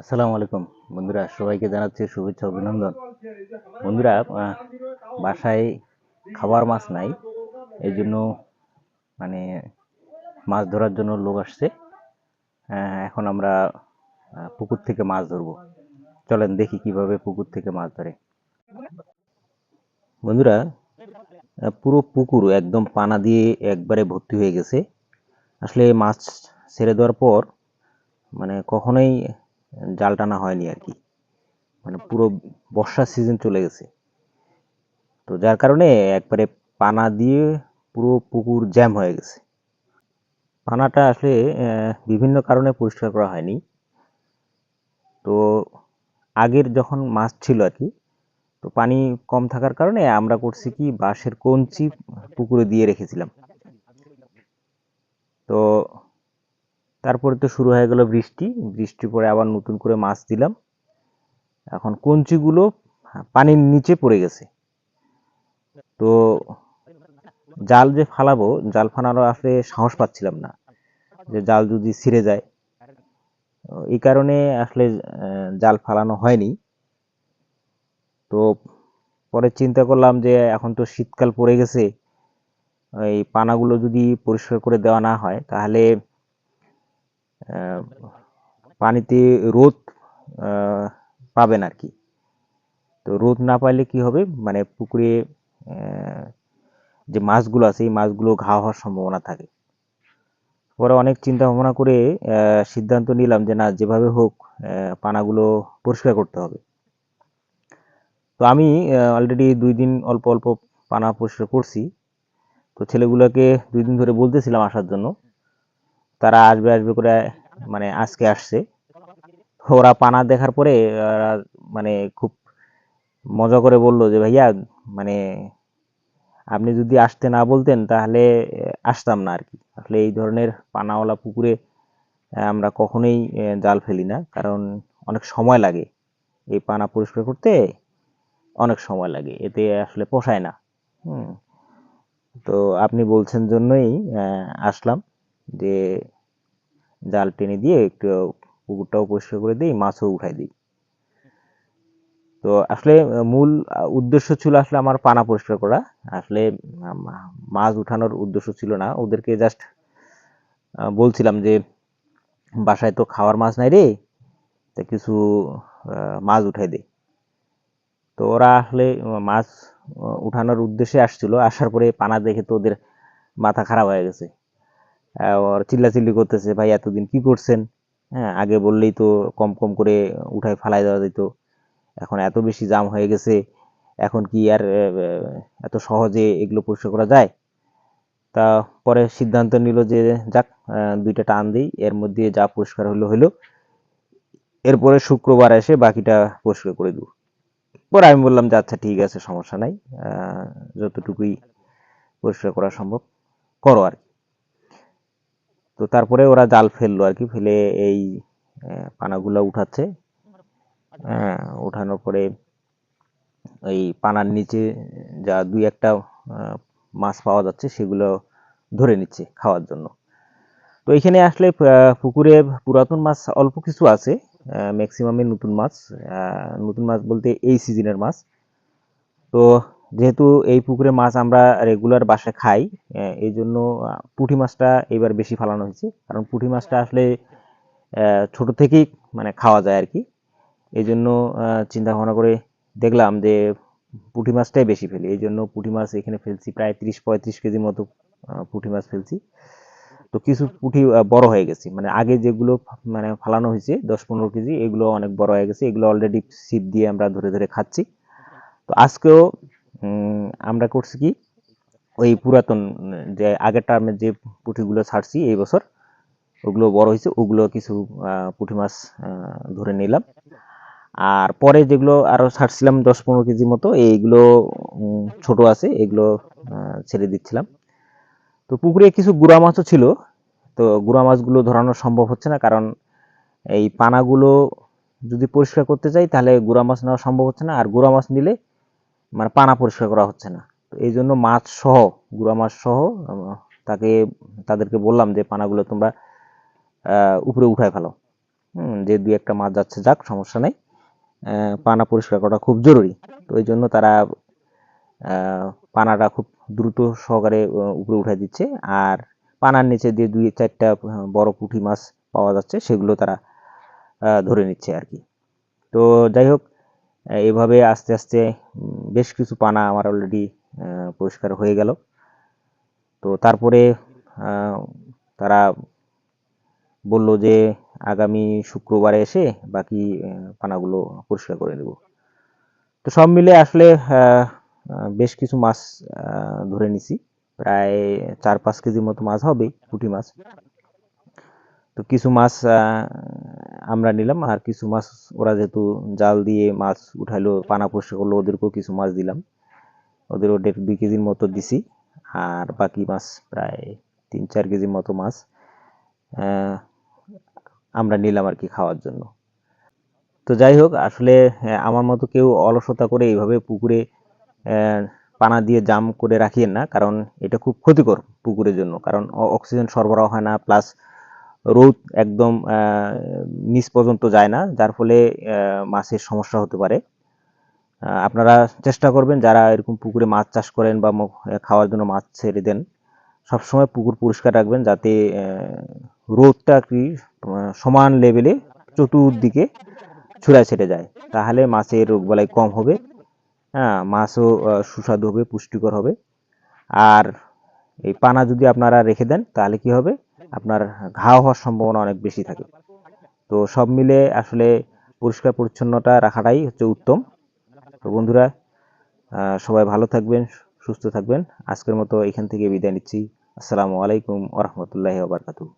আসসালামু আলাইকুম। বন্ধুরা, সবাইকে জানাচ্ছি শুভেচ্ছা, অভিনন্দন। বন্ধুরা বাসায় খাবার মাছ নাই। এই জন্য মানে মাছ ধরার জন্য লোক আসছে। এখন আমরা পুকুর থেকে মাছ ধরবো। চলেন দেখি কীভাবে পুকুর থেকে মাছ ধরে। বন্ধুরা পুরো পুকুর একদম পানা দিয়ে একবারে ভর্তি হয়ে গেছে। আসলে মাছ ছেড়ে দেওয়ার পর মানে কখনোই জাল টানা হয়নি আর কি। মানে পুরো বর্ষার সিজন চলে গেছে। তো যার কারণে একবারে পানা দিয়ে পুরো পুকুর জ্যাম হয়ে গেছে। পানাটা আসলে বিভিন্ন কারণে পরিষ্কার করা হয়নি। তো আগের যখন মাছ ছিল আর কি, তো পানি কম থাকার কারণে আমরা করছি কি, বাঁশের কঞ্চি পুকুরে দিয়ে রেখেছিলাম। তো তারপরে তো শুরু হয়ে গেল বৃষ্টি। বৃষ্টির পরে আবার নতুন করে মাছ দিলাম। এখন কঞ্চিগুলো পানির নিচে পড়ে গেছে। তো জাল যে ফালাবো, জাল ফালানোর আসলে সাহস পাচ্ছিলাম না। যে জাল যদি ছিঁড়ে যায়। এই কারণে আসলে জাল ফালানো হয়নি। তো পরে চিন্তা করলাম যে এখন তো শীতকাল পড়ে গেছে। এই পানাগুলো যদি পরিষ্কার করে দেওয়া না হয়, তাহলে পানিতে রোদ পাবেন আর কি। তো রোদ না পাইলে কি হবে? মানে পুকুরে যে মাছগুলো আছে, এই মাছগুলো ঘা হওয়ার সম্ভাবনা থাকে। পরে অনেক চিন্তা ভাবনা করে সিদ্ধান্ত নিলাম যে না, যেভাবে হোক পানাগুলো পরিষ্কার করতে হবে। তো আমি অলরেডি দুই দিন অল্প অল্প পানা পরিষ্কার করছি। তো ছেলেগুলোকে দুই দিন ধরে বলতেছিলাম আসার জন্য। তারা আসবে আসবে করে মানে আজকে আসছে। ওরা পানা দেখার পরে মানে খুব মজা করে বলল যে, ভাইয়া মানে আপনি যদি আসতে না বলতেন, তাহলে আসতাম না আর কি আসলে এই ধরনের পানাওয়ালা পুকুরে আমরা কখনোই জাল ফেলি না। কারণ অনেক সময় লাগে এই পানা পরিষ্কার করতে। অনেক সময় লাগে, এতে আসলে পোষায় না। হুম, তো আপনি বলছেন জন্যই আসলাম। যে জাল টেনে দিয়ে একটু পুকুরটাও পরিষ্কার করে দিই, মাছও উঠাই দিই। তো আসলে মূল উদ্দেশ্য ছিল আসলে আমার পানা পরিষ্কার করা। আসলে মাছ উঠানোর উদ্দেশ্য ছিল না। ওদেরকে জাস্ট বলছিলাম যে, বাসায় তো খাওয়ার মাছ নাই রে, তা কিছু মাছ উঠাই দে। তো ওরা আসলে মাছ উঠানোর উদ্দেশ্যে আসছিল। আসার পরে পানা দেখে তো ওদের মাথা খারাপ হয়ে গেছে। ওর চিল্লাচিল্লি করতেছে, ভাই, এতদিন কি করছেন? হ্যাঁ আগে বললেই তো কম কম করে উঠায় ফালাই দেওয়া যেত এখন এত বেশি জাম হয়ে গেছে, এখন কি আর এত সহজে এগুলো পরিষ্কার করা যায়? তা পরে সিদ্ধান্ত নিল যে, যাক দুইটা টান দিই, এর মধ্যে যা পরিষ্কার হলো হলো। এরপরে শুক্রবার এসে বাকিটা পরিষ্কার করে দেবো। পরে আমি বললাম যে আচ্ছা ঠিক আছে, সমস্যা নাই যতটুকুই পরিষ্কার করা সম্ভব, করো আর কি। তো তারপরে ওরা জাল ফেলল আর কি, ফেলে এই পানাগুলো উঠাচ্ছে। হ্যাঁ উঠানোর পরে এই পানার নিচে যা দুই একটা মাছ পাওয়া যাচ্ছে সেগুলো ধরে নিচ্ছে খাওয়ার জন্য। তো এখানে আসলে পুকুরে পুরাতন মাছ অল্প কিছু আছে ম্যাক্সিমামে নতুন মাছ নতুন মাছ বলতে এই সিজনের মাছ। তো যেহেতু এই পুকুরে মাছ আমরা রেগুলার বাসায় খাই এই জন্য পুঁটি মাছটা এবার বেশি ফালানো হয়েছে। কারণ পুঁটি মাছটা আসলে ছোট থেকেই মানে খাওয়া যায় আর কি এই জন্য চিন্তা ভাবনা করে দেখলাম যে পুঁটি মাছটাই বেশি ফেলি। এই জন্য পুঁটি মাছ এখানে ফেলছি প্রায় তিরিশ, পঁয়ত্রিশ কেজি মতো পুঁটি মাছ ফেলছি। তো কিছু পুঁটি বড় হয়ে গেছে। মানে আগে যেগুলো মানে ফালানো হয়েছে, দশ পনেরো কেজি, এগুলো অনেক বড় হয়ে গেছে। এগুলো অলরেডি ছিপ দিয়ে আমরা ধরে ধরে খাচ্ছি। তো আজকেও আমরা করছি কি? ওই পুরাতন, যে আগের টার্মের যে পুঁটিগুলো ছাড়ছি এই বছর, ওগুলো বড় হয়েছে, ওগুলো কিছু পুঁটি মাছ ধরে নিলাম। আর পরে যেগুলো আরও ছাড়ছিলাম দশ পনেরো কেজি মতো, এইগুলো ছোট আছে, এগুলো ছেড়ে দিচ্ছিলাম। তো পুকুরে কিছু গুড়া মাছও ছিল, তো গুড়া মাছগুলো ধরানো সম্ভব হচ্ছে না, কারণ এই পানাগুলো যদি পরিষ্কার করতে চাই, তাহলে গুড়া মাছ নেওয়া সম্ভব হচ্ছে না। আর গুড়া মাছ নিলে মানে পানা পরিষ্কার করা হচ্ছে না। তো এই জন্য মাছ সহ, গুড়া মাছ সহ তাকে, তাদেরকে বললাম যে পানাগুলো তোমরা উপরে উঠায় ফেলো। যে দুই একটা মাছ যাচ্ছে যাক, সমস্যা নেই। পানা পরিষ্কার করা খুব জরুরি। তো এই জন্য তারা পানাটা খুব দ্রুত সহকারে উপরে উঠাই দিচ্ছে। আর পানার নিচে দিয়ে দুই, চারটা বড় পুঁটি মাছ পাওয়া যাচ্ছে, সেগুলো তারা ধরে নিচ্ছে আর কি। তো যাই হোক, এভাবে আস্তে আস্তে বেশ কিছু পানা আমার অলরেডি পরিষ্কার হয়ে গেল। তো তারপরে তারা বলল যে আগামী শুক্রবারে এসে বাকি পানাগুলো পরিষ্কার করে দেব তো সব মিলে আসলে বেশ কিছু মাছ ধরে নিছি। প্রায় চার পাঁচ কেজির মতো মাছ হবে, পুঁটি মাছ। তো কিছু মাছ আমরা নিলাম আর কিছু মাছ, ওরা যেহেতু জাল দিয়ে মাছ উঠাইলো, পানা পরিষ্কার করল, ওদেরকেও কিছু মাছ দিলাম। ওদেরও দেড় দুই কেজির মতো দিছি, আর বাকি মাছ প্রায় তিন চার কেজির মতো মাছ আমরা নিলাম আর কি খাওয়ার জন্য। তো যাই হোক, আসলে আমার মতো কেউ অলসতা করে এইভাবে পুকুরে পানা দিয়ে জাম করে রাখিয়েন না, কারণ এটা খুব ক্ষতিকর পুকুরের জন্য, কারণ অক্সিজেন সরবরাহ হয় না, প্লাস রোদ একদম নিচ পর্যন্ত যায় না, যার ফলে মাছের সমস্যা হতে পারে। আপনারা চেষ্টা করবেন যারা এরকম পুকুরে মাছ চাষ করেন বা খাওয়ার জন্য মাছ ছেড়ে দেন, সবসময় পুকুর পরিষ্কার রাখবেন যাতে রোদটা কি সমান লেভেলে চতুর্দিকে ছড়ায় ছেড়ে যায়। তাহলে মাছের রোগবালাই কম হবে হ্যাঁ মাছও সুস্বাদু হবে, পুষ্টিকর হবে। আর এই পানা যদি আপনারা রেখে দেন, তাহলে কি হবে? আপনার ঘা হওয়ার সম্ভাবনা অনেক বেশি থাকে। তো সব মিলে আসলে পরিষ্কার পরিচ্ছন্নতা রাখাটাই হচ্ছে উত্তম। তো বন্ধুরা সবাই ভালো থাকবেন, সুস্থ থাকবেন। আজকের মতো এখান থেকে বিদায় নিচ্ছি। আসসালামু আলাইকুম ওরহমতুল্লাহি ওবরকাতুহ।